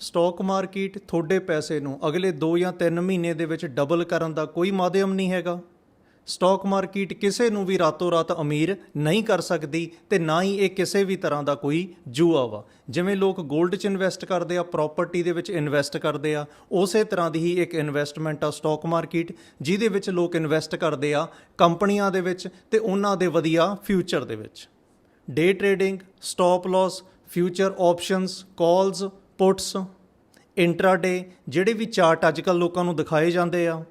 Stock market ਤੁਹਾਡੇ ਪੈਸੇ ਨੂੰ ਅਗਲੇ 2 ਜਾਂ 3 ਮਹੀਨੇ ਦੇ ਵਿੱਚ ਡਬਲ ਕਰਨ ਦਾ ਕੋਈ ਮਾਧਿਅਮ ਨਹੀਂ ਹੈਗਾ। ਸਟਾਕ ਮਾਰਕੀਟ ਕਿਸੇ ਨੂੰ ਵੀ ਰਾਤੋਂ ਰਾਤ ਅਮੀਰ ਨਹੀਂ ਕਰ ਸਕਦੀ ਤੇ ਨਾ ਹੀ ਇਹ ਕਿਸੇ ਵੀ ਤਰ੍ਹਾਂ ਦਾ ਕੋਈ ਜੂਆ ਵਾ। ਜਿਵੇਂ ਲੋਕ 골ਡ 'ਚ ਇਨਵੈਸਟ ਕਰਦੇ ਆ ਪ੍ਰਾਪਰਟੀ ਦੇ ਵਿੱਚ ਇਨਵੈਸਟ ਕਰਦੇ ਆ, ਉਸੇ ਤਰ੍ਹਾਂ ਦੀ ਹੀ ਇੱਕ ਇਨਵੈਸਟਮੈਂਟ ਆ ਸਟਾਕ ਮਾਰਕੀਟ, ਜਿਹਦੇ ਵਿੱਚ ਲੋਕ ਇਨਵੈਸਟ ਕਰਦੇ ਆ ਕੰਪਨੀਆਂ ਦੇ ਵਿੱਚ ਤੇ ਉਹਨਾਂ ਦੇ ਵਧੀਆ ਫਿਊਚਰ ਦੇ ਵਿੱਚ। Day trading stop loss future options calls puts intraday ਜਿਹੜੇ ਵੀ ਚਾਰਟ ਅੱਜ ਅੱਜਕੱਲ ਲੋਕਾਂ ਨੂੰ ਦਿਖਾਏ ਜਾਂਦੇ ਆ,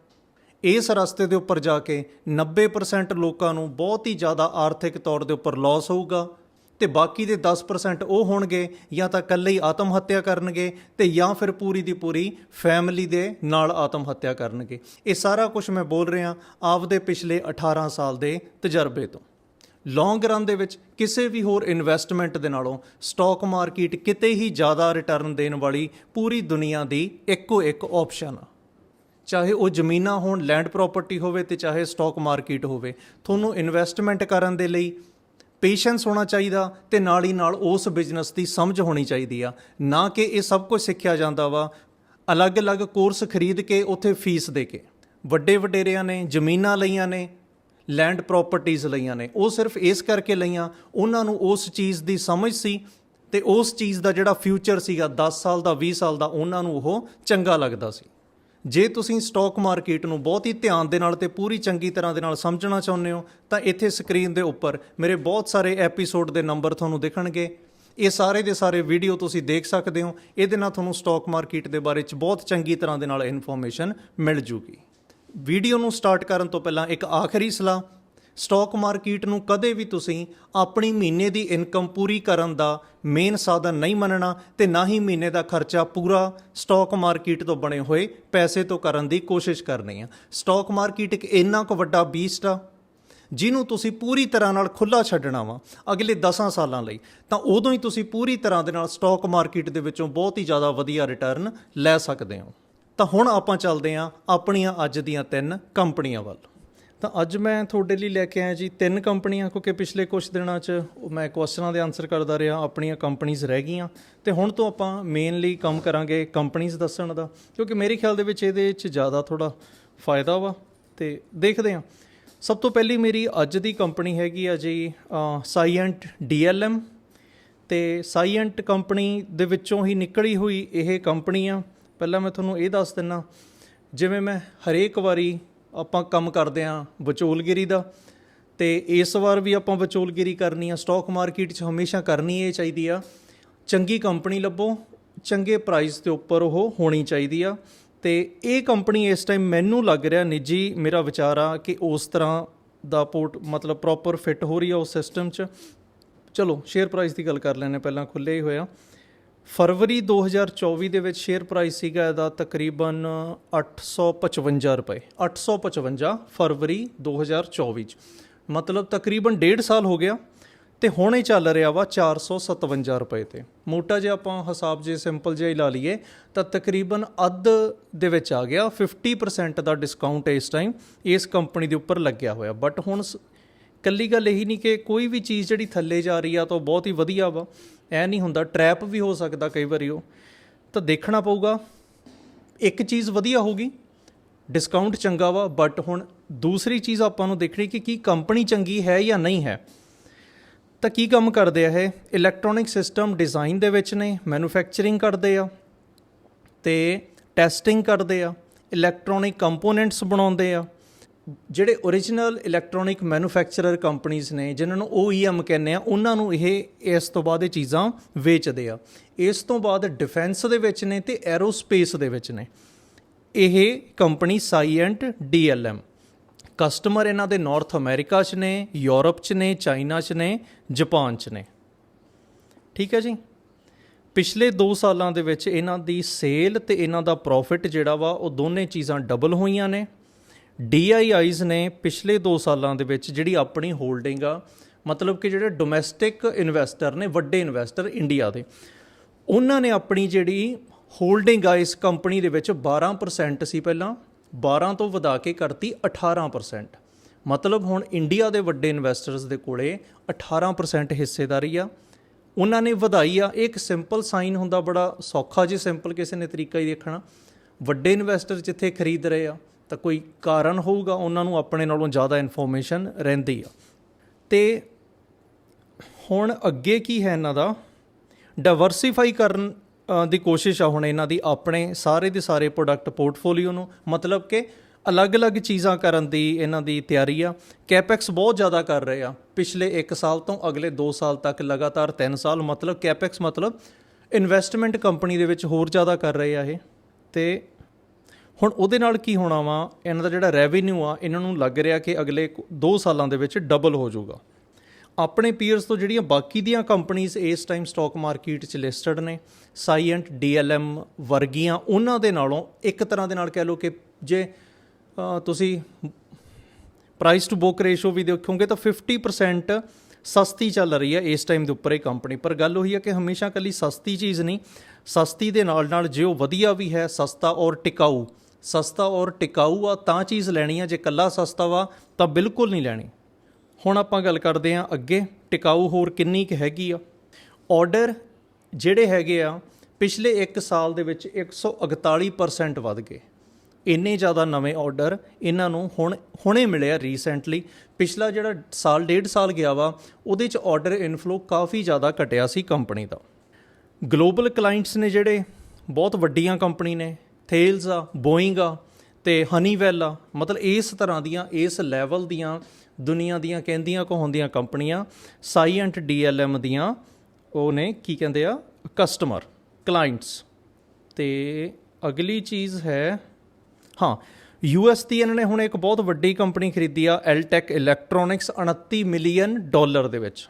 ਇਸ ਰਸਤੇ ਦੇ ਉੱਪਰ ਜਾ ਕੇ 90% ਲੋਕਾਂ ਨੂੰ ਬਹੁਤ ਹੀ ਜ਼ਿਆਦਾ ਆਰਥਿਕ ਤੌਰ ਦੇ ਉੱਪਰ ਲਾਸ ਹੋਊਗਾ ਤੇ ਬਾਕੀ ਦੇ 10% ਉਹ ਹੋਣਗੇ ਜਾਂ ਤਾਂ ਇਕੱਲੇ ਹੀ ਆਤਮ ਹੱਤਿਆ ਕਰਨਗੇ ਤੇ ਜਾਂ ਫਿਰ ਪੂਰੀ ਦੀ ਪੂਰੀ ਫੈਮਿਲੀ ਦੇ ਨਾਲ ਆਤਮ ਹੱਤਿਆ ਕਰਨਗੇ। ਇਹ ਸਾਰਾ ਕੁਝ ਮੈਂ ਬੋਲ ਰਿਹਾ ਆਪਦੇ ਪਿਛਲੇ 18 ਸਾਲ ਦੇ ਤਜਰਬੇ ਤੋਂ। ਲੌਂਗ ਰਨ ਦੇ ਵਿੱਚ ਕਿਸੇ ਵੀ ਹੋਰ ਇਨਵੈਸਟਮੈਂਟ ਦੇ ਨਾਲੋਂ ਸਟਾਕ ਮਾਰਕੀਟ ਕਿਤੇ ਹੀ ਜ਼ਿਆਦਾ ਰਿਟਰਨ ਦੇਣ ਵਾਲੀ ਪੂਰੀ ਦੁਨੀਆ ਦੀ ਇੱਕੋ ਇੱਕ ਆਪਸ਼ਨ ਆ। ਚਾਹੇ ਉਹ ਜ਼ਮੀਨਾਂ ਹੋਣ ਲੈਂਡ ਪ੍ਰਾਪਰਟੀ ਹੋਵੇ ਤੇ ਚਾਹੇ ਸਟਾਕ ਮਾਰਕੀਟ ਹੋਵੇ, ਤੁਹਾਨੂੰ ਇਨਵੈਸਟਮੈਂਟ ਕਰਨ ਦੇ ਲਈ ਪੇਸ਼ੈਂਸ ਹੋਣਾ ਚਾਹੀਦਾ ਤੇ ਨਾਲ ਹੀ ਨਾਲ ਉਸ ਬਿਜ਼ਨਸ ਦੀ ਸਮਝ ਹੋਣੀ ਚਾਹੀਦੀ ਆ। ਨਾ ਕਿ ਇਹ ਸਭ ਕੁਝ ਸਿੱਖਿਆ ਜਾਂਦਾ ਵਾ, ਅਲੱਗ-ਅਲੱਗ ਕੋਰਸ ਖਰੀਦ ਕੇ ਉੱਥੇ ਫੀਸ ਦੇ ਕੇ। ਵੱਡੇ ਵਡੇਰਿਆਂ ਨੇ, ਜ਼ਮੀਨਾਂ ਲਈਆਂ ਨੇ ਲੈਂਡ ਪ੍ਰਾਪਰਟੀਆਂ ਲਈਆਂ ਨੇ। ਉਹ ਸਿਰਫ ਇਸ ਕਰਕੇ ਲਈਆਂ, ਉਹਨਾਂ ਨੂੰ ਉਸ ਚੀਜ਼ ਦੀ ਸਮਝ ਸੀ ਤੇ ਉਸ ਚੀਜ਼ ਦਾ ਜਿਹੜਾ ਫਿਊਚਰ ਸੀਗਾ 10 ਸਾਲ ਦਾ 20 ਸਾਲ ਦਾ, ਉਹਨਾਂ ਨੂੰ ਉਹ ਚੰਗਾ ਲੱਗਦਾ ਸੀ। ਜੇ ਤੁਸੀਂ ਸਟਾਕ ਮਾਰਕੀਟ ਨੂੰ ਬਹੁਤ ਹੀ ਧਿਆਨ ਦੇ ਨਾਲ ਤੇ ਪੂਰੀ ਚੰਗੀ ਤਰ੍ਹਾਂ ਦੇ ਨਾਲ ਸਮਝਣਾ ਚਾਹੁੰਦੇ ਹੋ, ਤਾਂ ਇੱਥੇ ਸਕਰੀਨ ਦੇ ਉੱਪਰ ਮੇਰੇ ਬਹੁਤ ਸਾਰੇ ਐਪੀਸੋਡ ਦੇ ਨੰਬਰ ਤੁਹਾਨੂੰ ਦਿਖਣਗੇ। ਇਹ ਸਾਰੇ ਦੇ ਸਾਰੇ ਵੀਡੀਓ ਤੁਸੀਂ ਦੇਖ ਸਕਦੇ ਹੋ। ਇਹਦੇ ਨਾਲ ਤੁਹਾਨੂੰ ਸਟਾਕ ਮਾਰਕੀਟ ਦੇ ਬਾਰੇ ਚ ਬਹੁਤ ਚੰਗੀ ਤਰ੍ਹਾਂ ਦੇ ਨਾਲ ਇਨਫੋਰਮੇਸ਼ਨ ਮਿਲ ਜੂਗੀ। ਵੀਡੀਓ ਨੂੰ ਸਟਾਰਟ ਕਰਨ ਤੋਂ ਪਹਿਲਾਂ ਇੱਕ ਆਖਰੀ ਸਲਾਹ, ਸਟਾਕ ਮਾਰਕੀਟ ਨੂੰ ਕਦੇ ਵੀ ਤੁਸੀਂ ਆਪਣੀ ਮਹੀਨੇ ਦੀ ਇਨਕਮ ਪੂਰੀ ਕਰਨ ਦਾ ਮੇਨ ਸਾਧਨ ਨਹੀਂ ਮੰਨਣਾ ਤੇ ਨਾ ਹੀ ਮਹੀਨੇ ਦਾ ਖਰਚਾ ਪੂਰਾ ਸਟਾਕ ਮਾਰਕੀਟ ਤੋਂ ਬਣੇ ਹੋਏ ਪੈਸੇ ਤੋਂ ਕਰਨ ਦੀ ਕੋਸ਼ਿਸ਼ ਕਰਨੀ ਆ। ਸਟਾਕ ਮਾਰਕੀਟ ਇੱਕ ਇੰਨਾ ਕੁ ਵੱਡਾ ਬੀਸਟ ਆ, ਜਿਹਨੂੰ ਤੁਸੀਂ ਪੂਰੀ ਤਰ੍ਹਾਂ ਨਾਲ ਖੁੱਲਾ ਛੱਡਣਾ ਵਾ ਅਗਲੇ 10 ਸਾਲਾਂ ਲਈ, ਤਾਂ ਉਦੋਂ ਹੀ ਤੁਸੀਂ ਪੂਰੀ ਤਰ੍ਹਾਂ ਦੇ ਨਾਲ ਸਟਾਕ ਮਾਰਕੀਟ ਦੇ ਵਿੱਚੋਂ ਬਹੁਤ ਹੀ ਜ਼ਿਆਦਾ ਵਧੀਆ ਰਿਟਰਨ ਲੈ ਸਕਦੇ ਹੋ। ਤਾਂ ਹੁਣ ਆਪਾਂ ਚੱਲਦੇ ਹਾਂ ਆਪਣੀਆਂ ਅੱਜ ਦੀਆਂ ਤਿੰਨ ਕੰਪਨੀਆਂ ਵੱਲ। ਤਾਂ ਅੱਜ ਮੈਂ ਤੁਹਾਡੇ ਲਈ ਲੈ ਕੇ ਆਇਆ ਜੀ ਤਿੰਨ ਕੰਪਨੀਆਂ, ਕਿਉਂਕਿ ਪਿਛਲੇ ਕੁਝ ਦਿਨਾਂ 'ਚ ਉਹ ਮੈਂ ਕੁਐਸਚਨਾਂ ਦੇ ਆਨਸਰ ਕਰਦਾ ਰਿਹਾ, ਆਪਣੀਆਂ ਕੰਪਨੀਆਂ ਰਹਿ ਗਈਆਂ। ਤੇ ਹੁਣ ਤੋਂ ਆਪਾਂ ਮੇਨਲੀ ਕੰਮ ਕਰਾਂਗੇ ਕੰਪਨੀਆਂ ਦੱਸਣ ਦਾ, ਕਿਉਂਕਿ ਮੇਰੇ ਖਿਆਲ ਦੇ ਵਿੱਚ ਇਹਦੇ 'ਚ ਜ਼ਿਆਦਾ ਥੋੜਾ ਫਾਇਦਾ ਵਾ। ਤੇ ਦੇਖਦੇ ਹਾਂ। ਸਭ ਤੋਂ ਪਹਿਲੀ ਮੇਰੀ ਅੱਜ ਦੀ ਕੰਪਨੀ ਹੈਗੀ ਆ ਜੀ ਸਾਈਐਂਟ ਡੀਐਲਐਮ ਤੇ ਸਾਈਐਂਟ ਕੰਪਨੀ ਦੇ ਵਿੱਚੋਂ ਹੀ ਨਿਕਲੀ ਹੋਈ ਇਹ ਕੰਪਨੀ ਆ। ਪਹਿਲਾਂ ਮੈਂ ਤੁਹਾਨੂੰ ਇਹ ਦੱਸ ਦਿੰਨਾ, ਜਿਵੇਂ ਮੈਂ ਹਰੇਕ ਵਾਰੀ ਆਪਾਂ ਕੰਮ ਕਰਦੇ ਆ ਵਿਚੋਲਗਿਰੀ ਦਾ, ਤੇ ਇਸ ਵਾਰ ਵੀ ਆਪਾਂ ਵਿਚੋਲਗਿਰੀ ਕਰਨੀ ਆ ਸਟਾਕ ਮਾਰਕੀਟ 'ਚ ਹਮੇਸ਼ਾ ਕਰਨੀ ਇਹ ਚਾਹੀਦੀ ਆ। ਚੰਗੀ ਕੰਪਨੀ ਲੱਭੋ, ਚੰਗੇ ਪ੍ਰਾਈਸ ਦੇ ਉੱਪਰ ਉਹ ਹੋਣੀ ਚਾਹੀਦੀ ਆ। ਤੇ ਇਹ ਕੰਪਨੀ ਇਸ ਟਾਈਮ ਮੈਨੂੰ ਲੱਗ ਰਿਹਾ ਨਿੱਜੀ ਮੇਰਾ ਵਿਚਾਰ ਆ ਕਿ ਉਸ ਤਰ੍ਹਾਂ ਦਾ ਪੋਰਟ ਮਤਲਬ ਪ੍ਰੋਪਰ ਫਿੱਟ ਹੋ ਰਹੀ ਆ ਉਸ ਸਿਸਟਮ 'ਚ। ਚਲੋ ਸ਼ੇਅਰ ਪ੍ਰਾਈਸ ਦੀ ਗੱਲ ਕਰ ਲੈਣੇ ਪਹਿਲਾਂ ਖੁੱਲੇ ਹੀ ਹੋਇਆ ਫਰਵਰੀ 2024 ਦੇ ਵਿੱਚ ਸ਼ੇਅਰ ਪ੍ਰਾਈਸ ਸੀਗਾ ਇਹਦਾ ਤਕਰੀਬਨ 855 ਰੁਪਏ। 855 ਫਰਵਰੀ 2024 ਚ। ਮਤਲਬ ਤਕਰੀਬਨ 1.5 ਸਾਲ ਹੋ ਗਿਆ ਤੇ ਹੁਣ ਇਹ ਚੱਲ ਰਿਹਾ ਵਾ 457 ਰੁਪਏ ਤੇ। ਮੋਟਾ ਜਿਹਾ ਆਪਾਂ ਹਿਸਾਬ ਜੇ ਸਿੰਪਲ ਜਿਹਾ ਹੀ ਲਾ ਲਈਏ ਤਾਂ ਤਕਰੀਬਨ ਅੱਧ ਦੇ ਵਿੱਚ ਆ ਗਿਆ 50% ਦਾ ਡਿਸਕਾਊਂਟ ਇਸ ਟਾਈਮ ਇਸ ਕੰਪਨੀ ਦੇ ਉੱਪਰ ਲੱਗਿਆ ਹੋਇਆ। ਬਟ ਹੁਣ ਸ- ਕੱਲੀ ਗੱਲ ਇਹੀ ਨਹੀਂ ਕਿ ਕੋਈ ਵੀ ਚੀਜ਼ ਜਿਹੜੀ ਥੱਲੇ ਜਾ ਰਹੀ ਆ ਤਾਂ ਉਹ ਬਹੁਤ ਹੀ ਵਧੀਆ ਵਾ। ਐ ਨਹੀਂ ਹੁੰਦਾ ਟਰੈਪ ਵੀ ਹੋ ਸਕਦਾ ਕਈ ਵਾਰੀ ਉਹ। ਤਾਂ ਦੇਖਣਾ ਪਊਗਾ, ਇੱਕ ਚੀਜ਼ ਵਧੀਆ ਹੋਗੀ ਡਿਸਕਾਊਂਟ ਚੰਗਾ ਵਾ ਬਟ ਹੁਣ ਦੂਸਰੀ ਚੀਜ਼ ਆਪਾਂ ਨੂੰ ਦੇਖਣੀ ਕਿ ਕੀ ਕੰਪਨੀ ਚੰਗੀ ਹੈ ਜਾਂ ਨਹੀਂ ਹੈ। ਤਾਂ ਕੀ ਕੰਮ ਕਰਦੇ ਆ ਇਹ? ਇਲੈਕਟ੍ਰੋਨਿਕ ਸਿਸਟਮ ਡਿਜ਼ਾਈਨ ਦੇ ਵਿੱਚ ਨੇ ਮੈਨੂਫੈਕਚਰਿੰਗ ਕਰਦੇ ਆ, ਤੇ ਟੈਸਟਿੰਗ ਕਰਦੇ ਆ ਇਲੈਕਟ੍ਰੋਨਿਕ ਕੰਪੋਨੈਂਟਸ ਬਣਾਉਂਦੇ ਆ। ਜਿਹੜੇ origignal ਇਲੈਕਟ੍ਰੋਨਿਕ ਮੈਨੂਫੈਕਚਰਰ ਕੰਪਨੀਆਂ ਨੇ, ਜਿਨ੍ਹਾਂ ਨੂੰ OEM ਕਹਿੰਦੇ ਆ, ਉਹਨਾਂ ਨੂੰ ਇਹ, ਇਸ ਤੋਂ ਬਾਅਦ ਇਹ ਚੀਜ਼ਾਂ ਵੇਚਦੇ ਆ। ਇਸ ਤੋਂ ਬਾਅਦ ਡਿਫੈਂਸ ਦੇ ਵਿੱਚ ਨੇ ਤੇ ਐਰੋਸਪੇਸ ਦੇ ਵਿੱਚ ਨੇ। ਇਹ ਕੰਪਨੀ ਸਾਈਐਂਟ DLM ਕਸਟਮਰ ਇਹਨਾਂ ਦੇ ਨਾਰਥ ਅਮਰੀਕਾ 'ਚ ਨੇ ਯੂਰਪ 'ਚ ਨੇ ਚਾਈਨਾ 'ਚ ਨੇ ਜਾਪਾਨ 'ਚ ਨੇ। ਠੀਕ ਹੈ ਜੀ? ਪਿਛਲੇ 2 ਸਾਲਾਂ ਦੇ ਵਿੱਚ ਇਹਨਾਂ ਦੀ ਸੇਲ ਤੇ ਇਹਨਾਂ ਦਾ ਪ੍ਰੋਫਿਟ ਜਿਹੜਾ ਵਾ, ਉਹ ਦੋਨੇ ਚੀਜ਼ਾਂ ਡਬਲ ਹੋਈਆਂ ਨੇ। DIIs ਨੇ ਪਿਛਲੇ 2 ਸਾਲਾਂ ਦੇ ਵਿੱਚ ਜਿਹੜੀ ਆਪਣੀ ਹੋਲਡਿੰਗ ਆ, ਮਤਲਬ ਕਿ ਜਿਹੜੇ ਡੋਮੈਸਟਿਕ ਇਨਵੈਸਟਰ ਨੇ, ਵੱਡੇ ਇਨਵੈਸਟਰ ਇੰਡੀਆ ਦੇ, ਉਹਨਾਂ ਨੇ ਆਪਣੀ ਜਿਹੜੀ ਹੋਲਡਿੰਗ ਆ, ਇਸ ਕੰਪਨੀ ਦੇ ਵਿੱਚ 12% ਸੀ ਪਹਿਲਾਂ 12 ਤੋਂ ਵਧਾ ਕੇ ਕਰਤੀ 18% ਮਤਲਬ ਹੁਣ ਇੰਡੀਆ ਦੇ ਵੱਡੇ ਇਨਵੈਸਟਰਸ ਦੇ ਕੋਲੇ 18% ਹਿੱਸੇਦਾਰੀ ਆ। ਉਹਨਾਂ ਨੇ ਵਧਾਈ ਆ, ਇਹ ਇੱਕ ਸਿੰਪਲ ਸਾਈਨ ਹੁੰਦਾ, ਬੜਾ ਸੌਖਾ ਜਿਹਾ ਸਿੰਪਲ ਕਿਸੇ ਨੇ ਤਰੀਕਾ ਹੀ ਦੇਖਣਾ। ਵੱਡੇ ਇਨਵੈਸਟਰ ਜਿੱਥੇ ਖਰੀਦ ਰਹੇ ਆ ਤਾਂ ਕੋਈ ਕਾਰਨ ਹੋਊਗਾ, ਉਹਨਾਂ ਨੂੰ ਆਪਣੇ ਨਾਲੋਂ ਜ਼ਿਆਦਾ ਇਨਫੋਰਮੇਸ਼ਨ ਰਹਿੰਦੀ ਆ। ਤੇ ਹੁਣ ਅੱਗੇ ਕੀ ਹੈ ਇਹਨਾਂ ਦਾ? ਡਾਈਵਰਸਿਫਾਈ ਕਰਨ ਦੀ ਕੋਸ਼ਿਸ਼ ਆ ਹੁਣ ਇਹਨਾਂ ਦੀ, ਆਪਣੇ ਸਾਰੇ ਦੇ ਸਾਰੇ ਪ੍ਰੋਡਕਟ ਪੋਰਟਫੋਲੀਓ ਨੂੰ। ਮਤਲਬ ਕਿ ਅਲੱਗ-ਅਲੱਗ ਚੀਜ਼ਾਂ ਕਰਨ ਦੀ ਇਹਨਾਂ ਦੀ ਤਿਆਰੀ ਆ। ਕੈਪੈਕਸ ਬਹੁਤ ਜ਼ਿਆਦਾ ਕਰ ਰਹੇ ਆ। ਪਿਛਲੇ 1 ਸਾਲ ਤੋਂ ਅਗਲੇ 2 ਸਾਲ ਤੱਕ ਲਗਾਤਾਰ 3 ਸਾਲ। ਮਤਲਬ ਕੈਪੈਕਸ ਮਤਲਬ ਇਨਵੈਸਟਮੈਂਟ ਕੰਪਨੀ ਦੇ ਵਿੱਚ ਹੋਰ ਜ਼ਿਆਦਾ ਕਰ ਰਹੇ ਆ ਇਹ। ਤੇ ਹੁਣ ਉਹਦੇ ਨਾਲ ਕੀ ਹੋਣਾ ਵਾ? ਇਹਨਾਂ ਦਾ ਜਿਹੜਾ ਰੈਵਨਿਊ ਆ, ਇਹਨਾਂ ਨੂੰ ਲੱਗ ਰਿਹਾ ਕਿ ਅਗਲੇ 2 ਸਾਲਾਂ ਦੇ ਵਿੱਚ ਡਬਲ ਹੋ ਜਾਊਗਾ। ਆਪਣੇ ਪੀਅਰਸ ਤੋਂ ਜਿਹੜੀਆਂ ਬਾਕੀ ਦੀਆਂ ਕੰਪਨੀਆਂ ਇਸ ਟਾਈਮ ਸਟਾਕ ਮਾਰਕੀਟ 'ਚ ਲਿਸਟਡ ਨੇ ਸਾਈਐਂਟ ਡੀਐਲਐਮ ਵਰਗੀਆਂ, ਉਹਨਾਂ ਦੇ ਨਾਲੋਂ ਇੱਕ ਤਰ੍ਹਾਂ ਦੇ ਨਾਲ ਕਹਿ ਲਓ ਕਿ ਜੇ ਤੁਸੀਂ ਪ੍ਰਾਈਸ ਟੂ ਬੁੱਕ ਰੇਸ਼ੋ ਵੀ ਦੇਖੋਗੇ ਤਾਂ 50% ਸਸਤੀ ਚੱਲ ਰਹੀ ਹੈ ਇਸ ਟਾਈਮ ਦੇ ਉੱਪਰ ਇਹ ਕੰਪਨੀ ਪਰ ਗੱਲ ਉਹੀ ਹੈ ਕਿ ਹਮੇਸ਼ਾ ਕੱਲੀ ਸਸਤੀ ਚੀਜ਼ ਨਹੀਂ, ਸਸਤੀ ਦੇ ਨਾਲ ਨਾਲ ਜੇ ਉਹ ਵਧੀਆ ਵੀ ਹੈ, ਸਸਤਾ ਔਰ ਟਿਕਾਊ ਸਸਤਾ ਔਰ ਟਿਕਾਊ ਆ, ਤਾਂ ਚੀਜ਼ ਲੈਣੀ ਆ, ਜੇ ਕੱਲਾ ਸਸਤਾ ਵਾ, ਤਾਂ ਬਿਲਕੁਲ ਨਹੀਂ ਲੈਣੀ। ਹੁਣ ਆਪਾਂ ਗੱਲ ਕਰਦੇ ਹਾਂ ਅੱਗੇ, ਟਿਕਾਊ ਹੋਰ ਕਿੰਨੀ ਕੁ ਹੈਗੀ ਆ? ਆਰਡਰ ਜਿਹੜੇ ਹੈਗੇ ਆ, ਪਿਛਲੇ 1 ਸਾਲ ਦੇ ਵਿੱਚ 141% ਵੱਧ ਗਏ। ਇੰਨੇ ਜ਼ਿਆਦਾ ਨਵੇਂ ਆਰਡਰ ਇਹਨਾਂ ਨੂੰ ਹੁਣ, ਹੁਣੇ ਮਿਲਿਆ ਰੀਸੈਂਟਲੀ ਪਿਛਲਾ ਜਿਹੜਾ ਸਾਲ, ਡੇਢ ਸਾਲ ਗਿਆ ਵਾ, ਉਹਦੇ ਚ ਆਰਡਰ ਇਨਫਲੋ ਕਾਫੀ ਜ਼ਿਆਦਾ ਘਟਿਆ ਸੀ ਕੰਪਨੀ ਦਾ। ਗਲੋਬਲ ਕਲਾਇੰਟਸ ਨੇ ਜਿਹੜੇ, ਬਹੁਤ ਵੱਡੀਆਂ ਕੰਪਨੀ ਨੇ ਥੇਲਸ ਆ, ਬੋਇੰਗ ਆ ਤੇ ਹਨੀਵੈਲ ਆ। ਮਤਲਬ ਇਸ ਤਰ੍ਹਾਂ ਦੀਆਂ, ਇਸ ਲੈਵਲ ਦੀਆਂ ਦੁਨੀਆ ਦੀਆਂ ਕਹਿੰਦੀਆਂ ਕੋ ਹੁੰਦੀਆਂ ਕੰਪਨੀਆਂ ਸਾਈਐਂਟ ਡੀਐਲਐਮ ਦੀਆਂ, ਉਹ ਨੇ ਕੀ ਕਹਿੰਦੇ ਆ? ਕਸਟਮਰ ਕਲਾਇੰਟਸ ਤੇ ਅਗਲੀ ਚੀਜ਼ ਹੈ, ਹਾਂ ਯੂਐਸ ਦੀ ਇਹਨਾਂ ਨੇ ਹੁਣ ਇੱਕ ਬਹੁਤ ਵੱਡੀ ਕੰਪਨੀ ਖਰੀਦੀ ਆ ਐਲਟੈਕ ਇਲੈਕਟ੍ਰੋਨਿਕਸ 29 ਮਿਲੀਅਨ ਡਾਲਰ ਦੇ ਵਿੱਚ।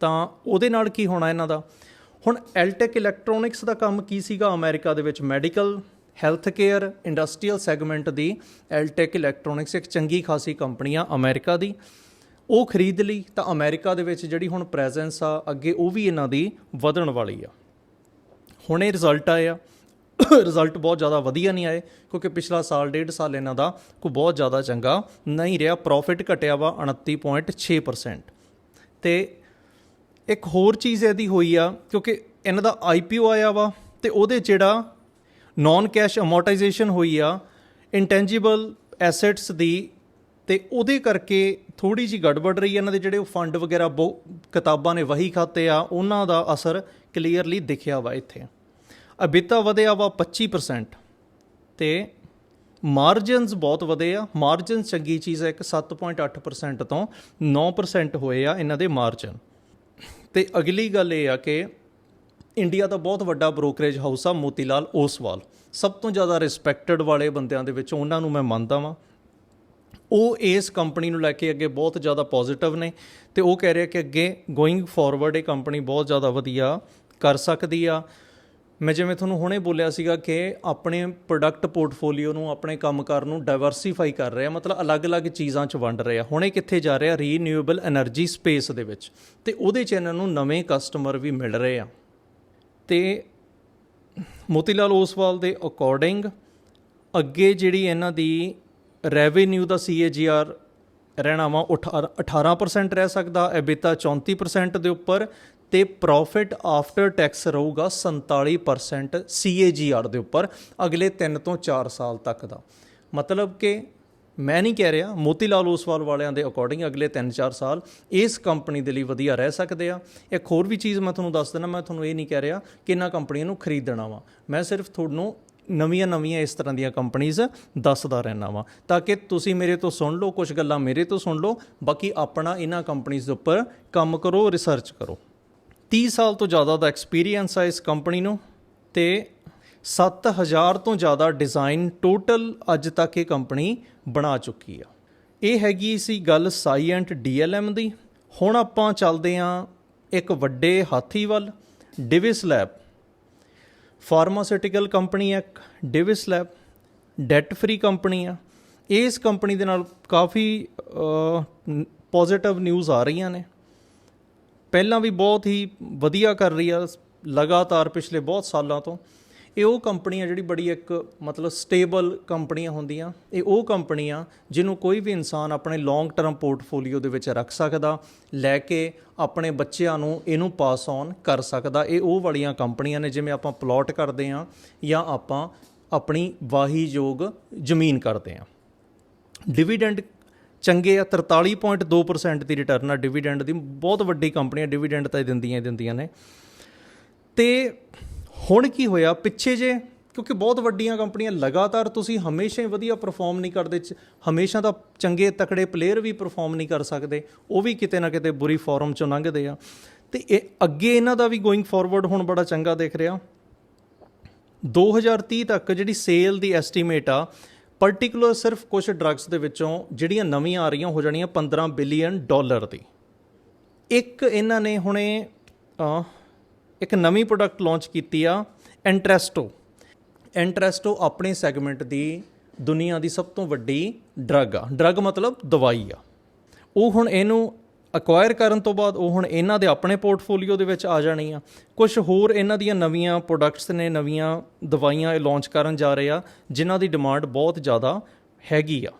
ਤਾਂ ਉਹਦੇ ਨਾਲ ਕੀ ਹੋਣਾ ਇਹਨਾਂ ਦਾ? ਹੁਣ ਐਲਟੈਕ ਇਲੈਕਟ੍ਰੋਨਿਕਸ ਦਾ ਕੰਮ ਕੀ ਸੀਗਾ ਅਮਰੀਕਾ ਦੇ ਵਿੱਚ? Medical health care industrial segment ਦੀ ਐਲਟੈਕ ਇਲੈਕਟ੍ਰੋਨਿਕਸ ਇੱਕ ਚੰਗੀ ਖਾਸੀ ਕੰਪਨੀ ਆ ਅਮਰੀਕਾ ਦੀ। ਉਹ ਖਰੀਦ ਲਈ ਤਾਂ ਅਮਰੀਕਾ ਦੇ ਵਿੱਚ ਜਿਹੜੀ ਹੁਣ ਪ੍ਰੈਜ਼ੈਂਸ ਆ, ਅੱਗੇ ਉਹ ਵੀ ਇਹਨਾਂ ਦੀ ਵਧਣ ਵਾਲੀ ਆ। ਹੁਣ ਇਹ ਰਿਜ਼ਲਟ ਆਏ ਆ। ਰਿਜ਼ਲਟ ਬਹੁਤ ਜ਼ਿਆਦਾ ਵਧੀਆ ਨਹੀਂ ਆਏ, ਕਿਉਂਕਿ ਪਿਛਲਾ ਸਾਲ, ਡੇਢ ਸਾਲ ਇਹਨਾਂ ਦਾ ਕੋਈ ਬਹੁਤ ਜ਼ਿਆਦਾ ਚੰਗਾ ਨਹੀਂ ਰਿਹਾ। ਪ੍ਰੋਫਿਟ ਘਟਿਆ ਵਾ 29.6% ਤੇ ਇੱਕ ਹੋਰ ਚੀਜ਼ ਇਹਦੀ ਹੋਈ ਆ, ਕਿਉਂਕਿ ਇਹਨਾਂ ਦਾ ਆਈਪੀਓ ਆਇਆ ਵਾ, ਤੇ ਉਹਦੇ ਜਿਹੜਾ ਨਾਨ ਕੈਸ਼ ਅਮੋਰਟਾਈਜੇਸ਼ਨ ਹੋਈ ਆ ਇੰਟੈਂਜੀਬਲ ਐਸੈਟਸ ਦੀ, ਤੇ ਉਹਦੇ ਕਰਕੇ ਥੋੜੀ ਜੀ ਗੜਬੜ ਰਹੀ ਹੈ ਇਹਨਾਂ ਦੇ ਜਿਹੜੇ ਫੰਡ ਵਗੈਰਾ ਬਹੁ ਕਿਤਾਬਾਂ ਨੇ ਵਹੀ ਖਾਤੇ ਆ, ਉਹਨਾਂ ਦਾ ਅਸਰ ਕਲੀਅਰਲੀ ਦਿਖਿਆ ਵਾ ਇੱਥੇ। ਅਬਿਤਾ ਵਧਿਆ ਵਾ 25% ਤੇ ਮਾਰਜਨਸ ਬਹੁਤ ਵਧੇ ਆ। ਮਾਰਜਨ ਚੰਗੀ ਚੀਜ਼ ਹੈ ਇੱਕ 7.8% ਤੋਂ 9% ਹੋਏ ਆ ਇਹਨਾਂ ਦੇ ਮਾਰਜਨ ਤੇ ਅਗਲੀ ਗੱਲ ਇਹ ਆ ਕਿ ਇੰਡੀਆ ਦਾ ਬਹੁਤ ਵੱਡਾ ਬ੍ਰੋਕਰੇਜ ਹਾਊਸ ਆ ਮੋਤੀ ਲਾਲ ਓਸਵਾਲ। ਸਭ ਤੋਂ ਜ਼ਿਆਦਾ ਰਿਸਪੈਕਟਡ ਵਾਲੇ ਬੰਦਿਆਂ ਦੇ ਵਿੱਚ ਉਹਨਾਂ ਨੂੰ ਮੈਂ ਮੰਨਦਾ ਵਾਂ। ਉਹ ਇਸ ਕੰਪਨੀ ਨੂੰ ਲੈ ਕੇ ਅੱਗੇ ਬਹੁਤ ਜ਼ਿਆਦਾ ਪੋਜ਼ਿਟਿਵ ਨੇ ਤੇ ਉਹ ਕਹਿ ਰਿਹਾ ਕਿ ਅੱਗੇ ਗੋਇੰਗ ਫਾਰਵਰਡ ਇਹ ਕੰਪਨੀ ਬਹੁਤ ਜ਼ਿਆਦਾ ਵਧੀਆ ਕਰ ਸਕਦੀ ਆ। ਮੈਂ ਜਿਵੇਂ ਤੁਹਾਨੂੰ ਹੁਣੇ ਬੋਲਿਆ ਸੀਗਾ ਕਿ ਆਪਣੇ ਪ੍ਰੋਡਕਟ ਪੋਰਟਫੋਲੀਓ ਨੂੰ, ਆਪਣੇ ਕੰਮ ਕੰਮਕਾਰ ਨੂੰ ਡਾਈਵਰਸੀਫਾਈ ਕਰ ਰਿਹਾ, ਮਤਲਬ ਅਲੱਗ-ਅਲੱਗ ਚੀਜ਼ਾਂ 'ਚ ਵੰਡ ਰਿਹਾ। ਹੁਣੇ ਕਿੱਥੇ ਜਾ ਰਿਹਾ ਰੀਨਿਊਏਬਲ એનર્ਜੀ ਸਪੇਸ ਦੇ ਵਿੱਚ ਤੇ ਉਹਦੇ ਚੈਨਲ ਨੂੰ ਨਵੇਂ ਕਸਟਮਰ ਵੀ ਮਿਲ ਰਹੇ ਆ। ਤੇ ਮੋਤੀਲਾਲ ਓਸਵਾਲ ਦੇ ਅਕੋਰਡਿੰਗ ਅੱਗੇ ਜਿਹੜੀ ਇਹਨਾਂ ਦੀ ਰੈਵਨਿਊ ਦਾ ਸੀਏਜੀਆਰ ਰਹਿਣਾ ਵਾ ਉਹ 18 18% ਰਹਿ ਸਕਦਾ ਐਬਿਤਾ 34% ਦੇ ਉੱਪਰ ਤੇ ਪ੍ਰੋਫਿਟ ਆਫਟਰ ਟੈਕਸ ਰਹੂਗਾ 47% ਸੀਏਜੀਆਰ ਦੇ ਉੱਪਰ ਅਗਲੇ 3 ਤੋਂ 4 ਸਾਲ ਤੱਕ ਦਾ। ਮਤਲਬ ਕਿ ਮੈਂ ਨਹੀਂ ਕਹਿ ਰਿਹਾ ਮੋਤੀ ਲਾਲ ਓਸਵਾਲ ਵਾਲਿਆਂ ਦੇ ਅਕੋਰਡਿੰਗ ਅਗਲੇ 3-4 ਸਾਲ ਇਸ ਕੰਪਨੀ ਦੇ ਲਈ ਵਧੀਆ ਰਹਿ ਸਕਦੇ ਆ। ਇੱਕ ਹੋਰ ਵੀ ਚੀਜ਼ ਮੈਂ ਤੁਹਾਨੂੰ ਦੱਸ ਦਿੰਦਾ, ਮੈਂ ਤੁਹਾਨੂੰ ਇਹ ਨਹੀਂ ਕਹਿ ਰਿਹਾ ਕਿ ਇਹਨਾਂ ਕੰਪਨੀਆਂ ਨੂੰ ਖਰੀਦਣਾ ਵਾ। ਮੈਂ ਸਿਰਫ ਤੁਹਾਨੂੰ ਨਵੀਆਂ-ਨਵੀਆਂ ਇਸ ਤਰ੍ਹਾਂ ਦੀਆਂ ਕੰਪਨੀਆਂ ਦੱਸਦਾ ਰਹਿਣਾ ਵਾ, ਤਾਂ ਕਿ ਤੁਸੀਂ ਮੇਰੇ ਤੋਂ ਸੁਣ ਲਓ ਕੁਝ ਗੱਲਾਂ ਮੇਰੇ ਤੋਂ ਸੁਣ ਲਓ, ਬਾਕੀ ਆਪਣਾ ਇਹਨਾਂ ਕੰਪਨੀਆਂ ਦੇ ਉੱਪਰ ਕੰਮ ਕਰੋ ਰਿਸਰਚ ਕਰੋ। 30 ਸਾਲ ਤੋਂ ਜ਼ਿਆਦਾ ਦਾ ਐਕਸਪੀਰੀਅੰਸ ਆ ਇਸ ਕੰਪਨੀ ਨੂੰ, ਤੇ 7000 ਤੋਂ ਜ਼ਿਆਦਾ ਡਿਜ਼ਾਈਨ ਟੋਟਲ ਅੱਜ ਤੱਕ ਇਹ ਕੰਪਨੀ ਬਣਾ ਚੁੱਕੀ ਆ। ਇਹ ਹੈਗੀ ਸੀ ਗੱਲ ਸਾਈਐਂਟ ਡੀਐਲਐਮ ਦੀ। ਹੁਣ ਆਪਾਂ ਚੱਲਦੇ ਆਂ ਇੱਕ ਵੱਡੇ ਹਾਥੀ ਵੱਲ ਡਿਵਿਸ ਲੈਬ ਫਾਰਮਾਸਿਊਟੀਕਲ ਕੰਪਨੀ ਹੈ ਇੱਕ Divi's lab debt free company ਆ। ਇਸ ਕੰਪਨੀ ਦੇ ਨਾਲ ਕਾਫੀ ਪੋਜ਼ਿਟਿਵ ਨਿਊਜ਼ ਆ ਰਹੀਆਂ ਨੇ। ਪਹਿਲਾਂ ਵੀ ਬਹੁਤ ਹੀ ਵਧੀਆ ਕਰ ਰਹੀ ਆ, ਲਗਾਤਾਰ ਪਿਛਲੇ ਬਹੁਤ ਸਾਲਾਂ ਤੋਂ। ਇਹ ਉਹ ਕੰਪਨੀ ਆ ਜਿਹੜੀ ਬੜੀ ਇੱਕ ਮਤਲਬ ਸਟੇਬਲ ਕੰਪਨੀਆਂ ਹੁੰਦੀਆਂ, ਇਹ ਉਹ ਕੰਪਨੀਆਂ ਜਿਹਨੂੰ ਕੋਈ ਵੀ ਇਨਸਾਨ ਆਪਣੇ ਲੌਂਗ ਟਰਮ ਪੋਰਟਫੋਲੀਓ ਦੇ ਵਿੱਚ ਰੱਖ ਸਕਦਾ, ਲੈ ਕੇ ਆਪਣੇ ਬੱਚਿਆਂ ਨੂੰ ਇਹਨੂੰ ਪਾਸ ਔਨ ਕਰ ਸਕਦਾ। ਇਹ ਉਹ ਵਾਲੀਆਂ ਕੰਪਨੀਆਂ ਨੇ ਜਿਵੇਂ ਆਪਾਂ ਪਲਾਟ ਕਰਦੇ ਹਾਂ ਜਾਂ ਆਪਾਂ ਆਪਣੀ ਵਾਹੀਯੋਗ ਜ਼ਮੀਨ ਕਰਦੇ ਹਾਂ। ਡਿਵੀਡੈਂਡ ਚੰਗੇ ਆ 43.2% ਦੀ ਰਿਟਰਨ ਆ ਡਿਵੀਡੈਂਡ ਦੀ ਬਹੁਤ ਵੱਡੀ ਕੰਪਨੀਆਂ ਡਿਵੀਡੈਂਡ ਤਾਂ ਇਹ ਦਿੰਦੀਆਂ ਹੀ ਦਿੰਦੀਆਂ ਨੇ। ਤੇ ਹੁਣ ਕੀ ਹੋਇਆ? ਪਿੱਛੇ ਜੇ, ਕਿਉਂਕਿ ਬਹੁਤ ਵੱਡੀਆਂ ਕੰਪਨੀਆਂ ਲਗਾਤਾਰ ਤੁਸੀਂ ਹਮੇਸ਼ਾ ਹੀ ਵਧੀਆ ਪਰਫਾਰਮ ਨਹੀਂ ਕਰਦੇ, ਚ- ਹਮੇਸ਼ਾ ਤਾਂ ਚੰਗੇ ਤਕੜੇ ਪਲੇਅਰ ਵੀ ਪਰਫਾਰਮ ਨਹੀਂ ਕਰ ਸਕਦੇ, ਉਹ ਵੀ ਕਿਤੇ ਨਾ ਕਿਤੇ ਬੁਰੀ ਫਾਰਮ ਚੋਂ ਲੰਘਦੇ ਆ। ਤੇ ਇਹ ਅੱਗੇ ਇਹਨਾਂ ਦਾ ਵੀ ਗੋਇੰਗ ਫਾਰਵਰਡ ਹੁਣ ਬੜਾ ਚੰਗਾ ਦਿਖ ਰਿਹਾ। 2030 ਤੱਕ ਜਿਹੜੀ ਸੇਲ ਦੀ ਐਸਟੀਮੇਟ ਆ ਪਾਰਟਿਕੂਲਰ ਸਿਰਫ ਕੁਝ ਡਰੱਗਸ ਦੇ ਵਿੱਚੋਂ ਜਿਹੜੀਆਂ ਨਵੀਆਂ ਆ ਰਹੀਆਂ, ਹੋ ਜਾਣੀਆਂ 15 ਬਿਲੀਅਨ ਡਾਲਰ ਦੀ। ਇੱਕ ਇਹਨਾਂ ਨੇ ਹੁਣੇ ਇੱਕ ਨਵੀਂ ਪ੍ਰੋਡਕਟ ਲਾਂਚ ਕੀਤੀ ਆ ਐਂਟਰੈਸਟੋ ਐਂਟਰੈਸਟੋ ਆਪਣੇ ਸੈਗਮੈਂਟ ਦੀ ਦੁਨੀਆ ਦੀ ਸਭ ਤੋਂ ਵੱਡੀ ਡਰੱਗ ਆ। ਡਰੱਗ ਮਤਲਬ ਦਵਾਈ ਆ। ਉਹ ਹੁਣ ਇਹਨੂੰ ਅਕਵਾਇਰ ਕਰਨ ਤੋਂ ਬਾਅਦ ਉਹ ਹੁਣ ਇਹਨਾਂ ਦੇ ਆਪਣੇ ਪੋਰਟਫੋਲੀਓ ਦੇ ਵਿੱਚ ਆ ਜਾਣੀ ਆ। ਕੁਝ ਹੋਰ ਇਹਨਾਂ ਦੀਆਂ ਨਵੀਆਂ ਪ੍ਰੋਡਕਟਸ ਨੇ, ਨਵੀਆਂ ਦਵਾਈਆਂ ਇਹ ਲਾਂਚ ਕਰਨ ਜਾ ਰਹੇ ਆ, ਜਿਨ੍ਹਾਂ ਦੀ ਡਿਮਾਂਡ ਬਹੁਤ ਜ਼ਿਆਦਾ ਹੈਗੀ ਆ।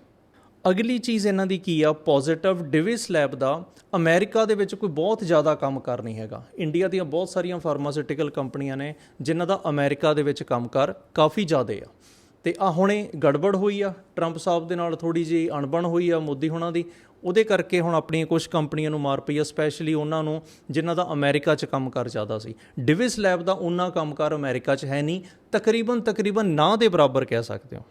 ਅਗਲੀ ਚੀਜ਼ ਇਹਨਾਂ ਦੀ ਕੀ ਆ? ਪੋਜ਼ਿਟਿਵ ਡਿਵਿਸ ਲੈਬ ਦਾ ਅਮਰੀਕਾ ਦੇ ਵਿੱਚ ਕੋਈ ਬਹੁਤ ਜ਼ਿਆਦਾ ਕੰਮ ਕਰ ਨਹੀਂ ਹੈਗਾ। ਇੰਡੀਆ ਦੀਆਂ ਬਹੁਤ ਸਾਰੀਆਂ ਫਾਰਮਾਸਿਊਟੀਕਲ ਕੰਪਨੀਆਂ ਨੇ, ਜਿਨ੍ਹਾਂ ਦਾ ਅਮਰੀਕਾ ਦੇ ਵਿੱਚ ਕੰਮਕਾਰ ਕਾਫੀ ਜ਼ਿਆਦਾ ਆ। ਤੇ ਆ ਹੁਣੇ ਗੜਬੜ ਹੋਈ ਆ। ਟਰੰਪ ਸਾਹਿਬ ਦੇ ਨਾਲ ਥੋੜੀ ਜਿਹੀ ਅਣਬਣ ਹੋਈ ਆ ਮੋਦੀ ਹੁਣਾਂ ਦੀ। ਉਹਦੇ ਕਰਕੇ ਹੁਣ ਆਪਣੀਆਂ ਕੁਝ ਕੰਪਨੀਆਂ ਨੂੰ ਮਾਰ ਪਈ ਆ ਸਪੈਸ਼ਲੀ ਉਹਨਾਂ ਨੂੰ, ਜਿਨ੍ਹਾਂ ਦਾ ਅਮਰੀਕਾ 'ਚ ਕੰਮ ਕੰਮਕਾਰ ਜ਼ਿਆਦਾ ਸੀ। ਡਿਵਿਸ ਲੈਬ ਦਾ ਉਹਨਾਂ ਕੰਮਕਾਰ ਅਮਰੀਕਾ 'ਚ ਹੈ ਨਹੀਂ। ਤਕਰੀਬਨ ਤਕਰੀਬਨ ਨਾ ਦੇ ਬਰਾਬਰ ਕਹਿ ਸਕਦੇ ਹੋ।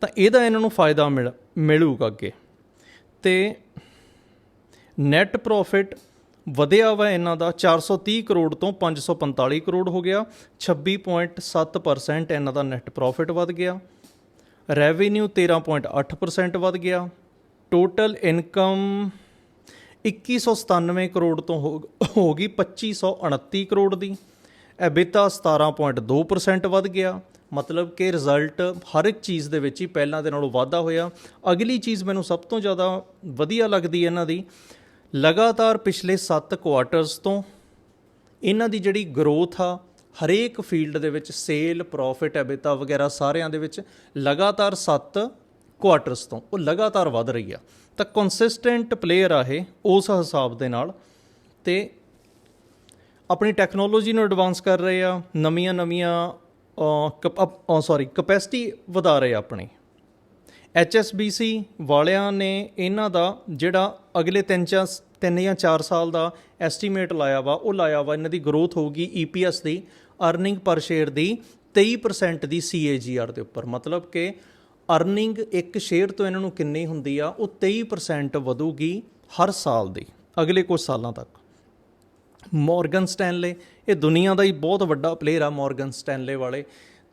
ਤਾਂ ਇਹਦਾ ਇਹਨਾਂ ਨੂੰ ਫਾਇਦਾ ਮਿਲ, ਮਿਲੂਗਾ ਅੱਗੇ। ਤੇ ਨੈਟ ਪ੍ਰੋਫਿਟ ਵਧਿਆ ਵਾ ਇਹਨਾਂ ਦਾ 430 ਕਰੋੜ ਤੋਂ 545 ਕਰੋੜ ਹੋ ਗਿਆ 26.7% ਇਹਨਾਂ ਦਾ ਨੈਟ ਪ੍ਰੋਫਿਟ ਵਧ ਗਿਆ ਰੈਵਨਿਊ 13.8% ਵਧ ਗਿਆ ਟੋਟਲ ਇਨਕਮ 2197 ਕਰੋੜ ਤੋਂ ਹੋ ਹੋ ਗਈ 2529 ਕਰੋੜ ਦੀ ਐਬਿਟਾ 17.2% ਵਧ ਗਿਆ ਮਤਲਬ ਕਿ ਰਿਜ਼ਲਟ ਹਰ ਇੱਕ ਚੀਜ਼ ਦੇ ਵਿੱਚ ਹੀ ਪਹਿਲਾਂ ਦੇ ਨਾਲੋਂ ਵਾਧਾ ਹੋਇਆ। ਅਗਲੀ ਚੀਜ਼ ਮੈਨੂੰ ਸਭ ਤੋਂ ਜ਼ਿਆਦਾ ਵਧੀਆ ਲੱਗਦੀ ਇਹਨਾਂ ਦੀ, ਲਗਾਤਾਰ ਪਿਛਲੇ 7 ਕੁਆਟਰਸ ਤੋਂ ਇਹਨਾਂ ਦੀ ਜਿਹੜੀ ਗਰੋਥ ਆ, ਹਰੇਕ ਫੀਲਡ ਦੇ ਵਿੱਚ ਸੇਲ ਪ੍ਰੋਫਿਟ ਐਬਿਟਾ ਵਗੈਰਾ ਸਾਰਿਆਂ ਦੇ ਵਿੱਚ ਲਗਾਤਾਰ 7 ਕੁਆਟਰਸ ਤੋਂ ਉਹ ਲਗਾਤਾਰ ਵਧ ਰਹੀ ਆ। ਤਾਂ ਕੰਸਿਸਟੈਂਟ ਪਲੇਅਰ ਆ ਇਹ ਉਸ ਹਿਸਾਬ ਦੇ ਨਾਲ। ਤੇ ਆਪਣੀ ਟੈਕਨੋਲੋਜੀ ਨੂੰ ਐਡਵਾਂਸ ਕਰ ਰਹੇ ਆ ਨਵੀਆਂ ਨਵੀਆਂ ਸੌਰੀ ਕਪੈਸਿਟੀ ਵਧਾ ਰਹੇ ਆ ਆਪਣੀ। HSBC ਵਾਲਿਆਂ ਨੇ ਇਹਨਾਂ ਦਾ ਜਿਹੜਾ ਅਗਲੇ 3 ਜਾਂ 3 ਜਾਂ 4 ਸਾਲ ਦਾ ਐਸਟੀਮੇਟ ਲਾਇਆ ਵਾ, ਉਹ ਲਾਇਆ ਵਾ, ਇਹਨਾਂ ਦੀ ਗਰੋਥ ਹੋਊਗੀ EPS ਦੀ ਅਰਨਿੰਗ ਪਰ ਸ਼ੇਅਰ ਦੀ 23% ਦੀ CAGR ਦੇ ਉੱਪਰ। ਮਤਲਬ ਕਿ ਅਰਨਿੰਗ ਇੱਕ ਸ਼ੇਅਰ ਤੋਂ ਇਹਨਾਂ ਨੂੰ ਕਿੰਨੀ ਹੁੰਦੀ ਆ, ਉਹ 23% ਵਧੂਗੀ ਹਰ ਸਾਲ ਦੀ, ਅਗਲੇ ਕੁਝ ਸਾਲਾਂ ਤੱਕ। ਮੋਰਗਨ ਸਟੈਨਲੇ ਇਹ ਦੁਨੀਆ ਦਾ ਹੀ ਬਹੁਤ ਵੱਡਾ ਪਲੇਅਰ ਆ ਮੋਰਗਨ ਸਟੈਨਲੇ ਵਾਲੇ।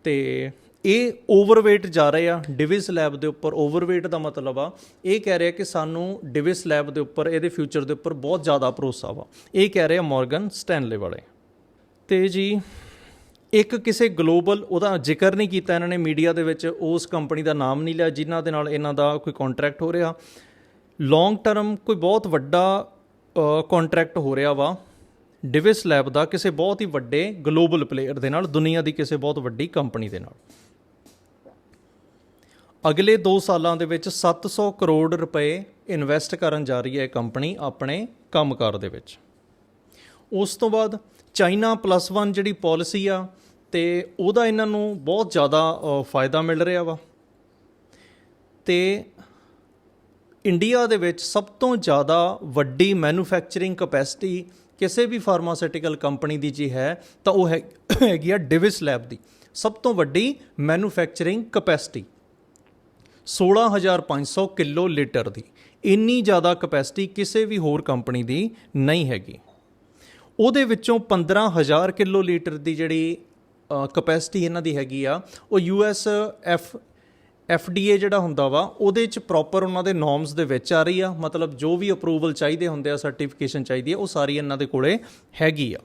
ਤੇ ਇਹ ਓਵਰਵੇਟ ਜਾ ਰਹੇ ਆ ਡਿਵਿਸ ਲੈਬ ਦੇ ਉੱਪਰ ਓਵਰਵੇਟ ਦਾ ਮਤਲਬ ਆ। ਇਹ ਕਹਿ ਰਿਹਾ ਕਿ ਸਾਨੂੰ ਡਿਵਿਸ ਲੈਬ ਦੇ ਉੱਪਰ, ਇਹਦੇ ਫਿਊਚਰ ਦੇ ਉੱਪਰ ਬਹੁਤ ਜ਼ਿਆਦਾ ਭਰੋਸਾ ਵਾ। ਇਹ ਕਹਿ ਰਿਹਾ ਆ ਮੋਰਗਨ ਸਟੈਨਲੇ ਵਾਲੇ। ਤੇ ਜੀ, ਇੱਕ ਕਿਸੇ ਗਲੋਬਲ ਉਹਦਾ ਜ਼ਿਕਰ ਨਹੀਂ ਕੀਤਾ ਇਹਨਾਂ ਨੇ ਮੀਡੀਆ ਦੇ ਵਿੱਚ, ਉਸ ਕੰਪਨੀ ਦਾ ਨਾਮ ਨਹੀਂ ਲਿਆ, ਜਿਨ੍ਹਾਂ ਦੇ ਨਾਲ ਇਹਨਾਂ ਦਾ ਕੋਈ ਕੰਟਰੈਕਟ ਹੋ ਰਿਹਾ। ਲੌਂਗ ਟਰਮ ਕੋਈ ਬਹੁਤ ਵੱਡਾ ਕੰਟਰੈਕਟ ਹੋ ਰਿਹਾ ਵਾ। ਡਿਵਿਸ ਲੈਬ ਦਾ ਕਿਸੇ ਬਹੁਤ ਹੀ ਵੱਡੇ ਗਲੋਬਲ ਪਲੇਅਰ ਦੇ ਨਾਲ, ਦੁਨੀਆ ਦੀ ਕਿਸੇ ਬਹੁਤ ਵੱਡੀ ਕੰਪਨੀ ਦੇ ਨਾਲ। ਅਗਲੇ 2 ਸਾਲਾਂ ਦੇ ਵਿੱਚ 700 ਕਰੋੜ ਰੁਪਏ ਇਨਵੈਸਟ ਕਰਨ ਜਾ ਰਹੀ ਹੈ ਇਹ ਕੰਪਨੀ ਆਪਣੇ ਕੰਮਕਾਰ ਦੇ ਵਿੱਚ। ਉਸ ਤੋਂ ਬਾਅਦ ਚਾਈਨਾ ਪਲੱਸ 1 ਜਿਹੜੀ ਪਾਲਿਸੀ ਆ, ਤੇ ਉਹਦਾ ਇਹਨਾਂ ਨੂੰ ਬਹੁਤ ਜ਼ਿਆਦਾ ਫਾਇਦਾ ਮਿਲ ਰਿਹਾ ਵਾ। ਤੇ ਇੰਡੀਆ ਦੇ ਵਿੱਚ ਸਭ ਤੋਂ ਜ਼ਿਆਦਾ ਵੱਡੀ ਮੈਨੂਫੈਕਚਰਿੰਗ ਕਪੈਸਿਟੀ ਕਿਸੇ ਵੀ ਫਾਰਮਾਸਿਊਟੀਕਲ ਕੰਪਨੀ ਦੀ ਜੀ ਹੈ, ਤਾਂ ਉਹ ਹੈ ਹੈਗੀ ਆ ਡਿਵਿਸ ਲੈਬ ਦੀ। ਸਭ ਤੋਂ ਵੱਡੀ ਮੈਨੂਫੈਕਚਰਿੰਗ ਕਪੈਸਿਟੀ 16500 ਕਿਲੋ ਲੀਟਰ ਦੀ। ਇੰਨੀ ਜ਼ਿਆਦਾ ਕਪੈਸਿਟੀ ਕਿਸੇ ਵੀ ਹੋਰ ਕੰਪਨੀ ਦੀ ਨਹੀਂ ਹੈਗੀ। ਉਹਦੇ ਵਿੱਚੋਂ 15000 ਕਿਲੋ ਲੀਟਰ ਦੀ ਜਿਹੜੀ ਕਪੈਸਿਟੀ ਇਹਨਾਂ ਦੀ ਹੈਗੀ ਆ, ਉਹ ਯੂ ਯੂਐਸ ਐਫ ਐਫਡੀਏ ਜਿਹੜਾ ਹੁੰਦਾ ਵਾ, ਉਹਦੇ ਚ ਪ੍ਰੋਪਰ ਉਹਨਾਂ ਦੇ ਨੋਰਮਸ ਦੇ ਵਿੱਚ ਆ ਰਹੀ ਆ। ਮਤਲਬ ਜੋ ਵੀ ਅਪਰੂਵਲ ਚਾਹੀਦੇ ਹੁੰਦੇ ਆ ਸਰਟੀਫਿਕੇਸ਼ਨ ਚਾਹੀਦੀ ਆ, ਉਹ ਸਾਰੀ ਇਹਨਾਂ ਦੇ ਕੋਲੇ ਹੈਗੀ ਆ।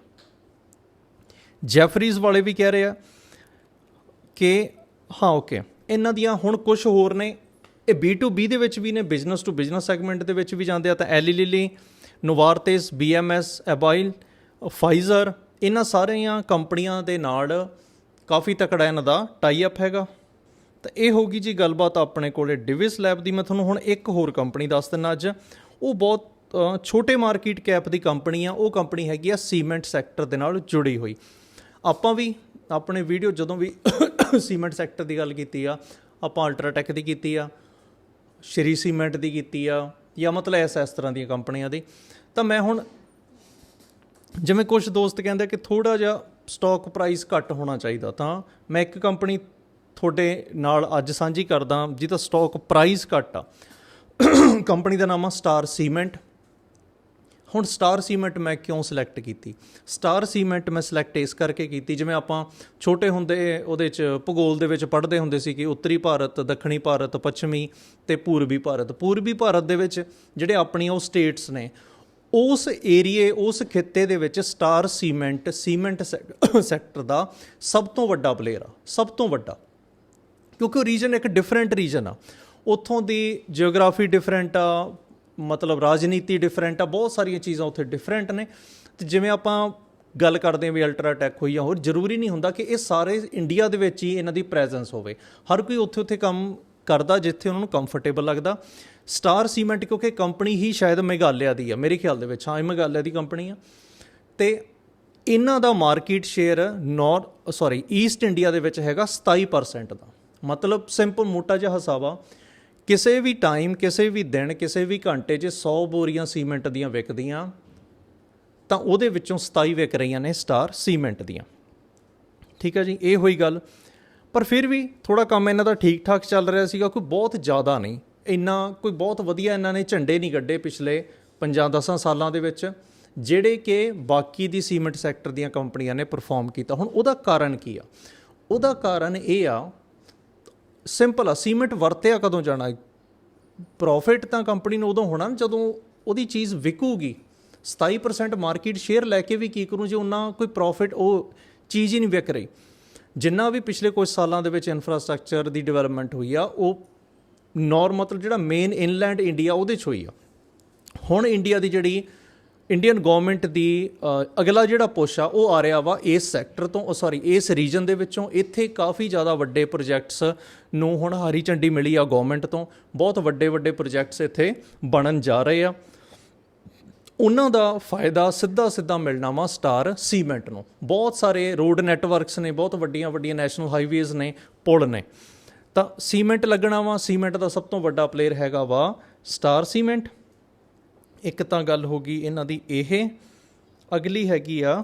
ਜੈਫਰੀਜ਼ ਵਾਲੇ ਵੀ ਕਹਿ ਰਹੇ ਆ ਕਿ, ਹਾਂ ਓਕੇ ਇਹਨਾਂ ਦੀਆਂ ਹੁਣ ਕੁਝ ਹੋਰ ਨੇ। ਇਹ B2B ਦੇ ਵਿੱਚ ਵੀ ਨੇ ਬਿਜ਼ਨਸ ਟੂ ਬਿਜ਼ਨਸ ਸੈਗਮੈਂਟ ਦੇ ਵਿੱਚ ਵੀ ਜਾਂਦੇ ਆ, ਤਾਂ Eli Lilly Novartis BMS AbbVie Pfizer ਇਹਨਾਂ ਸਾਰੀਆਂ ਕੰਪਨੀਆਂ ਦੇ ਨਾਲ ਕਾਫੀ ਤਕੜਾ ਇਹਨਾਂ ਦਾ ਟਾਈ ਅਪ ਹੈਗਾ। ਤਾਂ ਇਹ ਹੋ ਗਈ ਜੀ ਗੱਲਬਾਤ ਆਪਣੇ ਕੋਲੇ ਡਿਵਿਸ ਲੈਬ ਦੀ। ਮੈਂ ਤੁਹਾਨੂੰ ਹੁਣ ਇੱਕ ਹੋਰ ਕੰਪਨੀ ਦੱਸ ਦਿੰਦਾ ਅੱਜ। ਉਹ ਬਹੁਤ ਛੋਟੇ ਮਾਰਕੀਟ ਕੈਪ ਦੀ ਕੰਪਨੀ ਆ। ਉਹ ਕੰਪਨੀ ਹੈਗੀ ਆ ਸੀਮੈਂਟ ਸੈਕਟਰ ਦੇ ਨਾਲ ਜੁੜੀ ਹੋਈ। ਆਪਾਂ ਵੀ ਆਪਣੇ ਵੀਡੀਓ ਜਦੋਂ ਵੀ ਸੀਮੈਂਟ ਸੈਕਟਰ ਦੀ ਗੱਲ ਕੀਤੀ ਆ, ਆਪਾਂ ਅਲਟਰਾਟੈਕ ਦੀ ਕੀਤੀ ਆ, ਸ਼੍ਰੀ ਸੀਮੈਂਟ ਦੀ ਕੀਤੀ ਆ, ਜਾਂ ਮਤਲਬ ਇਸ ਇਸ ਤਰ੍ਹਾਂ ਦੀਆਂ ਕੰਪਨੀਆਂ ਦੀ। ਤਾਂ ਮੈਂ ਹੁਣ ਜਿਵੇਂ ਕੁਝ ਦੋਸਤ ਕਹਿੰਦੇ ਕਿ ਥੋੜਾ ਜਿਹਾ ਸਟਾਕ ਪ੍ਰਾਈਸ ਘੱਟ ਹੋਣਾ ਚਾਹੀਦਾ ਤਾਂ ਮੈਂ ਇੱਕ ਕੰਪਨੀ ਤੁਹਾਡੇ ਨਾਲ ਅੱਜ ਸਾਂਝੀ ਕਰਦਾ, ਜਿਹਦਾ ਸਟਾਕ ਪ੍ਰਾਈਸ ਘੱਟ ਆ। ਕੰਪਨੀ ਦਾ ਨਾਮ ਆ ਸਟਾਰ ਸੀਮੈਂਟ ਹੁਣ ਸਟਾਰ ਸੀਮੈਂਟ ਮੈਂ ਕਿਉਂ ਸਿਲੈਕਟ ਕੀਤੀ? ਸਟਾਰ ਸੀਮੈਂਟ ਮੈਂ ਸਿਲੈਕਟ ਇਸ ਕਰਕੇ ਕੀਤੀ, ਜਿਵੇਂ ਆਪਾਂ ਛੋਟੇ ਹੁੰਦੇ ਉਹਦੇ ਚ ਭੂਗੋਲ ਦੇ ਵਿੱਚ ਪੜ੍ਹਦੇ ਹੁੰਦੇ ਸੀ ਕਿ ਉੱਤਰੀ ਭਾਰਤ, ਦੱਖਣੀ ਭਾਰਤ, ਪੱਛਮੀ ਤੇ ਪੂਰਬੀ ਭਾਰਤ। ਪੂਰਬੀ ਭਾਰਤ ਦੇ ਵਿੱਚ ਜਿਹੜੇ ਆਪਣੀਆਂ ਉਹ ਸਟੇਟਸ ਨੇ, ਉਸ ਏਰੀਏ ਉਸ ਖਿੱਤੇ ਦੇ ਵਿੱਚ ਸਟਾਰ ਸੀਮੈਂਟ ਸੀਮੈਂਟ ਸੈਕਟਰ ਦਾ ਸਭ ਤੋਂ ਵੱਡਾ ਪਲੇਅਰ ਆ, ਸਭ ਤੋਂ ਵੱਡਾ। ਕਿਉਂਕਿ ਉਹ ਰੀਜਨ ਇੱਕ ਡਿਫਰੈਂਟ ਰੀਜਨ ਆ। ਉੱਥੋਂ ਦੀ ਜੀਓਗ੍ਰਾਫੀ ਡਿਫਰੈਂਟ ਆ, ਮਤਲਬ ਰਾਜਨੀਤੀ ਡਿਫਰੈਂਟ ਆ, ਬਹੁਤ ਸਾਰੀਆਂ ਚੀਜ਼ਾਂ ਉੱਥੇ ਡਿਫਰੈਂਟ ਨੇ। ਤੇ ਜਿਵੇਂ ਆਪਾਂ ਗੱਲ ਕਰਦੇ ਹਾਂ ਵੀ ਅਲਟਰਾਟੈਕ ਹੋਈ ਜਾਂ ਹੋਰ, ਜ਼ਰੂਰੀ ਨਹੀਂ ਹੁੰਦਾ ਕਿ ਇਹ ਸਾਰੇ ਇੰਡੀਆ ਦੇ ਵਿੱਚ ਹੀ ਇਹਨਾਂ ਦੀ ਪ੍ਰੈਜ਼ੈਂਸ ਹੋਵੇ। ਹਰ ਕੋਈ ਉੱਥੇ ਉੱਥੇ ਕੰਮ ਕਰਦਾ ਜਿੱਥੇ ਉਹਨਾਂ ਨੂੰ ਕੰਫਰਟੇਬਲ ਲੱਗਦਾ। ਸਟਾਰ ਸੀਮੈਂਟ ਕਿਉਂਕਿ ਕੰਪਨੀ ਹੀ ਸ਼ਾਇਦ ਮੇਘਾਲਿਆ ਦੀ ਆ, ਮੇਰੇ ਖਿਆਲ ਦੇ ਵਿੱਚ। ਹਾਂ, ਇਹ ਮੇਘਾਲਿਆ ਦੀ ਕੰਪਨੀ ਆ। ਤੇ ਇਹਨਾਂ ਦਾ market share north sorry east India ਦੇ ਵਿੱਚ ਹੈਗਾ 27% ਦਾ। ਮਤਲਬ ਸਿੰਪਲ ਮੋਟਾ ਜਿਹਾ ਹਿਸਾਬ ਕਿਸੇ ਵੀ ਟਾਈਮ ਕਿਸੇ ਵੀ ਦਿਨ, ਕਿਸੇ ਵੀ ਘੰਟੇ 'ਚ 100 ਬੋਰੀਆਂ ਸੀਮੈਂਟ ਦੀਆਂ ਵਿਕਦੀਆਂ, ਤਾਂ ਉਹਦੇ ਵਿੱਚੋਂ 27 ਵਿਕ ਰਹੀਆਂ ਨੇ ਸਟਾਰ ਸੀਮੈਂਟ ਦੀਆਂ। ਠੀਕ ਹੈ ਜੀ, ਇਹ ਹੋਈ ਗੱਲ। ਪਰ ਫਿਰ ਵੀ ਥੋੜਾ ਕੰਮ ਇਹਨਾਂ ਦਾ ਠੀਕ ਠਾਕ ਚੱਲ ਰਿਹਾ ਸੀਗਾ, ਕੋਈ ਬਹੁਤ ਜ਼ਿਆਦਾ ਨਹੀਂ। ਇੰਨਾ, ਕੋਈ ਬਹੁਤ ਵਧੀਆ ਇਹਨਾਂ ਨੇ ਝੰਡੇ ਨਹੀਂ ਗੱਡੇ ਪਿਛਲੇ 5-10 ਸਾਲਾਂ ਦੇ ਵਿੱਚ, ਜਿਹੜੇ ਕਿ ਬਾਕੀ ਦੀ ਸੀਮੈਂਟ ਸੈਕਟਰ ਦੀਆਂ ਕੰਪਨੀਆਂ ਨੇ ਪਰਫਾਰਮ ਕੀਤਾ। ਹੁਣ ਉਹਦਾ ਕਾਰਨ ਕੀ ਆ? ਉਹਦਾ ਕਾਰਨ ਇਹ ਆ ਸਿੰਪਲ ਆ, ਸੀਮੈਂਟ ਵਰਤਿਆ ਕਦੋਂ ਜਾਣਾ? ਪ੍ਰੋਫਿਟ ਤਾਂ ਕੰਪਨੀ ਨੂੰ ਉਦੋਂ ਹੋਣਾ ਜਦੋਂ ਉਹਦੀ ਚੀਜ਼ ਵਿਕੂਗੀ। 27% ਮਾਰਕੀਟ ਸ਼ੇਅਰ ਲੈ ਕੇ ਵੀ ਕੀ ਕਰੂੰ ਜੇ ਉਹਨਾਂ ਕੋਈ ਪ੍ਰੋਫਿਟ ਉਹ ਚੀਜ਼ ਹੀ ਨਹੀਂ ਵਿਕ ਰਹੀ। ਜਿੰਨਾ ਵੀ ਪਿਛਲੇ ਕੁਝ ਸਾਲਾਂ ਦੇ ਵਿੱਚ ਇਨਫਰਾਸਟ੍ਰਕਚਰ ਦੀ ਡਿਵੈਲਪਮੈਂਟ ਹੋਈ ਆ, ਉਹ ਨੌਰ ਮਤਲਬ ਜਿਹੜਾ ਮੇਨ ਇਨਲੈਂਡ ਇੰਡੀਆ ਉਹਦੇ 'ਚ ਹੋਈ ਆ। ਹੁਣ ਇੰਡੀਆ ਦੀ ਜਿਹੜੀ ਇੰਡੀਅਨ ਗਵਰਨਮੈਂਟ ਦੀ ਅਗਲਾ ਜਿਹੜਾ ਪੁਸ਼ ਆ, ਉਹ ਆ ਰਿਹਾ ਵਾ ਇਸ ਸੈਕਟਰ ਤੋਂ ਸੌਰੀ ਇਸ ਰੀਜਨ ਦੇ ਵਿੱਚੋਂ। ਇੱਥੇ ਕਾਫੀ ਜ਼ਿਆਦਾ ਵੱਡੇ ਪ੍ਰੋਜੈਕਟਸ ਨੂੰ ਹੁਣ ਹਰੀ ਝੰਡੀ ਮਿਲੀ ਆ ਗਵਰਨਮੈਂਟ ਤੋਂ। ਬਹੁਤ ਵੱਡੇ ਵੱਡੇ ਪ੍ਰੋਜੈਕਟਸ ਇੱਥੇ ਬਣਨ ਜਾ ਰਹੇ ਆ। ਉਹਨਾਂ ਦਾ ਫਾਇਦਾ ਸਿੱਧਾ ਸਿੱਧਾ ਮਿਲਣਾ ਵਾ ਸਟਾਰ ਸੀਮੈਂਟ ਨੂੰ। ਬਹੁਤ ਸਾਰੇ ਰੋਡ ਨੈਟਵਰਕਸ ਨੇ, ਬਹੁਤ ਵੱਡੀਆਂ ਵੱਡੀਆਂ ਨੈਸ਼ਨਲ ਹਾਈਵੇਜ਼ ਨੇ, ਪੁਲ ਨੇ। ਤਾਂ ਸੀਮੈਂਟ ਲੱਗਣਾ ਵਾ। ਸੀਮੈਂਟ ਦਾ ਸਭ ਤੋਂ ਵੱਡਾ ਪਲੇਅਰ ਹੈਗਾ ਵਾ ਸਟਾਰ ਸੀਮੈਂਟ। ਇੱਕ ਤਾਂ ਗੱਲ ਹੋ ਗਈ ਇਹਨਾਂ ਦੀ ਇਹ, ਅਗਲੀ ਹੈਗੀ ਆ,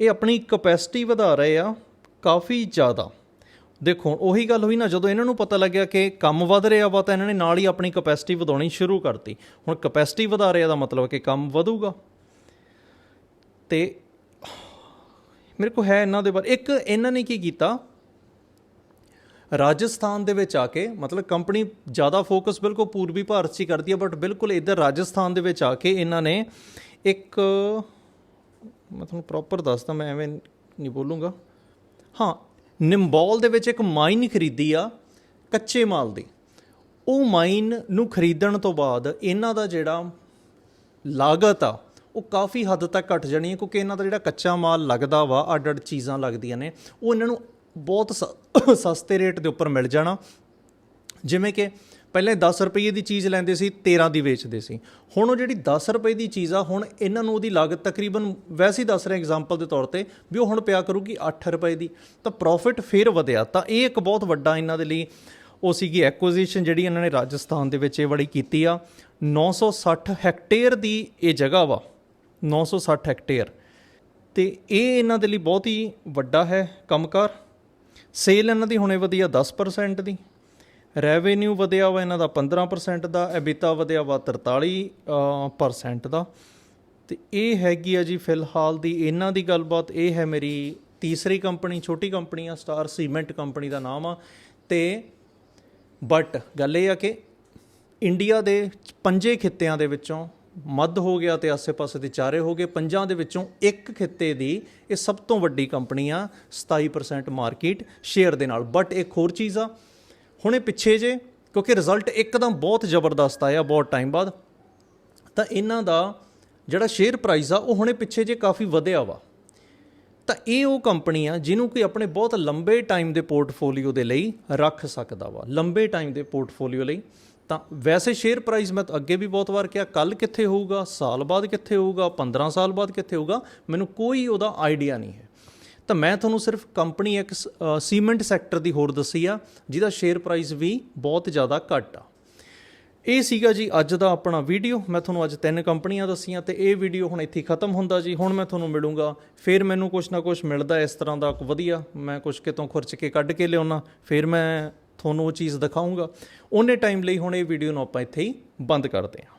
ਇਹ ਆਪਣੀ ਕਪੈਸਿਟੀ ਵਧਾ ਰਹੇ ਆ ਕਾਫੀ ਜ਼ਿਆਦਾ। ਦੇਖੋ ਉਹੀ ਗੱਲ ਹੋਈ ਨਾ, ਜਦੋਂ ਇਹਨਾਂ ਨੂੰ ਪਤਾ ਲੱਗਿਆ ਕਿ ਕੰਮ ਵਧ ਰਿਹਾ ਵਾ ਤਾਂ ਇਹਨਾਂ ਨੇ ਨਾਲ ਹੀ ਆਪਣੀ ਕਪੈਸਿਟੀ ਵਧਾਉਣੀ ਸ਼ੁਰੂ ਕਰਤੀ। ਹੁਣ ਕਪੈਸਿਟੀ ਵਧਾ ਰਿਹਾ ਦਾ ਮਤਲਬ ਕਿ ਕੰਮ ਵਧੂਗਾ। ਤੇ ਮੇਰੇ ਕੋ ਹੈ ਇਹਨਾਂ ਦੇ ਬਾਰੇ। ਇੱਕ, ਇਹਨਾਂ ਨੇ ਕੀ ਕੀਤਾ? ਰਾਜਸਥਾਨ ਦੇ ਵਿੱਚ ਆ ਕੇ, ਮਤਲਬ ਕੰਪਨੀ ਜ਼ਿਆਦਾ ਫੋਕਸ ਬਿਲਕੁਲ ਪੂਰਬੀ ਭਾਰਤ 'ਚ ਹੀ ਕਰਦੀ ਹੈ ਬਟ ਬਿਲਕੁਲ ਇੱਧਰ ਰਾਜਸਥਾਨ ਦੇ ਵਿੱਚ ਆ ਕੇ ਇਹਨਾਂ ਨੇ ਇੱਕ, ਮੈਂ ਤੁਹਾਨੂੰ ਪ੍ਰੋਪਰ ਦੱਸਦਾ, ਮੈਂ ਐਵੇਂ ਨਹੀਂ ਬੋਲੂੰਗਾ। ਹਾਂ, ਨਿੰਬੌਲ ਦੇ ਵਿੱਚ ਇੱਕ ਮਾਈਨ ਖਰੀਦੀ ਆ, ਕੱਚੇ ਮਾਲ ਦੀ। ਉਹ ਮਾਈਨ ਨੂੰ ਖਰੀਦਣ ਤੋਂ ਬਾਅਦ ਇਹਨਾਂ ਦਾ ਜਿਹੜਾ ਲਾਗਤ ਆ, ਉਹ ਕਾਫੀ ਹੱਦ ਤੱਕ ਘਟ ਜਾਣੀ ਹੈ ਕਿਉਂਕਿ ਇਹਨਾਂ ਦਾ ਜਿਹੜਾ ਕੱਚਾ ਮਾਲ ਲੱਗਦਾ ਵਾ ਅੱਡ ਅੱਡ ਚੀਜ਼ਾਂ ਲੱਗਦੀਆਂ ਨੇ, ਉਹ ਇਹਨਾਂ ਨੂੰ ਬਹੁਤ ਸ- ਸਸਤੇ ਰੇਟ ਦੇ ਉੱਪਰ ਮਿਲ ਜਾਣਾ। ਜਿਵੇਂ ਕਿ ਪਹਿਲੇ 10 ਰੁਪਏ ਦੀ ਚੀਜ਼ ਲੈਂਦੇ ਸੀ 13 ਦੀ ਵੇਚਦੇ ਸੀ। ਹੁਣ ਉਹ ਜਿਹੜੀ 10 ਰੁਪਏ ਦੀ ਚੀਜ਼ ਆ, ਹੁਣ ਇਹਨਾਂ ਨੂੰ ਉਹਦੀ ਲਾਗਤ ਤਕਰੀਬਨ ਵੈਸੇ ਹੀ ਦੱਸ ਰਿਹਾ ਐਗਜ਼ਾਮਪਲ ਦੇ ਤੌਰ ਤੇ ਵੀ ਉਹ ਹੁਣ ਪਿਆ ਕਰੂਗੀ 8 ਰੁਪਏ ਦੀ। ਤਾਂ ਪ੍ਰੋਫਿਟ ਫੇਰ ਵਧਿਆ। ਤਾਂ ਇਹ ਇੱਕ ਬਹੁਤ ਵੱਡਾ ਇਹਨਾਂ ਦੇ ਲਈ ਉਹ ਸੀਗੀ ਐਕੁਜੀਸ਼ਨ ਜਿਹੜੀ ਇਹਨਾਂ ਨੇ ਰਾਜਸਥਾਨ ਦੇ ਵਿੱਚ ਇਹ ਵਾਲੀ ਕੀਤੀ ਆ। 960 ਹੈਕਟੇਅਰ ਦੀ ਇਹ ਜਗ੍ਹਾ ਵਾ। 960 ਹੈਕਟੇਅਰ ਤੇ ਇਹ ਇਹਨਾਂ ਦੇ ਲਈ ਬਹੁਤ ਹੀ ਵੱਡਾ ਹੈ ਕੰਮਕਾਰ। ਸੇਲ ਇਹਨਾਂ ਦੀ ਹੁਣੇ ਵਧੀ ਆ 10% ਦੀ ਰੈਵਨਿਊ ਵਧਿਆ ਵਾ ਇਹਨਾਂ ਦਾ 15% ਦਾ ਐਬਿਟਾ ਵਧਿਆ ਵਾ 43% ਦਾ। ਤੇ ਇਹ ਹੈਗੀ ਆ ਜੀ ਫਿਲਹਾਲ ਦੀ ਇਹਨਾਂ ਦੀ ਗੱਲਬਾਤ, ਇਹ ਹੈ ਮੇਰੀ ਤੀਸਰੀ ਕੰਪਨੀ, ਛੋਟੀ ਕੰਪਨੀ ਆ ਸਟਾਰ ਸੀਮੈਂਟ ਕੰਪਨੀ ਦਾ ਨਾਮ ਆ। ਤੇ ਬਟ ਗੱਲ ਇਹ ਆ ਕਿ ਇੰਡੀਆ ਦੇ ਪੰਜੇ ਖਿੱਤਿਆਂ ਦੇ ਵਿੱਚੋਂ ਮੱਧ ਹੋ ਗਿਆ ਤੇ ਆਸੇ-ਪਾਸੇ ਦੇ ਚਾਰੇ ਹੋ ਗਏ। ਪੰਜਾਂ ਦੇ ਵਿੱਚੋਂ ਇੱਕ ਖਿੱਤੇ ਦੀ ਇਹ ਸਭ ਤੋਂ ਵੱਡੀ ਕੰਪਨੀ ਆ 27% ਮਾਰਕੀਟ, ਸ਼ੇਅਰ ਦੇ ਨਾਲ। ਬਟ ਇੱਕ ਹੋਰ ਚੀਜ਼ ਆ, ਹੁਣੇ ਪਿੱਛੇ ਜੇ, ਕਿਉਂਕਿ ਰਿਜ਼ਲਟ ਇੱਕਦਮ ਬਹੁਤ ਜ਼ਬਰਦਸਤ ਆਇਆ ਬਹੁਤ ਟਾਈਮ ਬਾਅਦ, ਤਾਂ ਇਹਨਾਂ ਦਾ ਜਿਹੜਾ ਸ਼ੇਅਰ ਪ੍ਰਾਈਸ ਆ, ਉਹ ਹੁਣੇ ਪਿੱਛੇ ਜੇ ਕਾਫੀ ਵਧਿਆ ਵਾ। ਤਾਂ ਇਹ ਉਹ ਕੰਪਨੀ ਆ, ਜਿਹਨੂੰ ਕਿ ਆਪਣੇ ਬਹੁਤ ਲੰਬੇ ਟਾਈਮ ਦੇ ਪੋਰਟਫੋਲੀਓ ਦੇ ਲਈ ਰੱਖ ਸਕਦਾ ਵਾ। ਲੰਬੇ ਟਾਈਮ ਦੇ ਪੋਰਟਫੋਲੀਓ ਲਈ। ਤਾਂ ਵੈਸੇ ਸ਼ੇਅਰ ਪ੍ਰਾਈਸ ਮੈਂ ਤਾਂ ਅੱਗੇ ਵੀ ਬਹੁਤ ਵਾਰ ਕਿਹਾ ਕੱਲ ਕਿੱਥੇ ਹੋਊਗਾ, ਸਾਲ ਬਾਅਦ ਕਿੱਥੇ ਹੋਊਗਾ 15 ਸਾਲ ਬਾਅਦ ਕਿੱਥੇ ਹੋਊਗਾ, ਮੈਨੂੰ ਕੋਈ ਉਹਦਾ ਆਈਡੀਆ ਨਹੀਂ ਹੈ। ਤਾਂ ਮੈਂ ਤੁਹਾਨੂੰ ਸਿਰਫ ਕੰਪਨੀ ਇੱਕ ਸ- ਸੀਮੈਂਟ ਸੈਕਟਰ ਦੀ ਹੋਰ ਦੱਸੀ ਆ, ਜਿਹਦਾ ਸ਼ੇਅਰ ਪ੍ਰਾਈਸ ਵੀ ਬਹੁਤ ਜ਼ਿਆਦਾ ਘੱਟ ਆ। ਇਹ ਸੀਗਾ ਜੀ ਅੱਜ ਦਾ ਆਪਣਾ ਵੀਡੀਓ ਮੈਂ ਤੁਹਾਨੂੰ ਅੱਜ ਤਿੰਨ ਕੰਪਨੀਆਂ ਦੱਸੀਆਂ ਤੇ ਇਹ ਵੀਡੀਓ ਹੁਣ ਇੱਥੇ ਖਤਮ ਹੁੰਦਾ ਜੀ। ਹੁਣ ਮੈਂ ਤੁਹਾਨੂੰ ਮਿਲੂੰਗਾ, ਫਿਰ ਮੈਨੂੰ ਕੁਛ ਨਾ ਕੁਛ ਮਿਲਦਾ ਇਸ ਤਰ੍ਹਾਂ ਦਾ ਵਧੀਆ, ਮੈਂ ਕੁਛ ਕਿਤੋਂ ਖੁਰਚ ਕੇ ਕੱਢ ਕੇ ਲਿਆਉਣਾ ਫਿਰ ਮੈਂ ਤੁਹਾਨੂੰ ਉਹ ਚੀਜ਼ ਦਿਖਾਊਂਗਾ ਉਹਨੇ ਟਾਈਮ ਲਈ ਹੁਣ ਇਹ ਵੀਡੀਓ ਨੂੰ ਆਪਾਂ ਇੱਥੇ ਹੀ ਬੰਦ ਕਰਦੇ ਹਾਂ।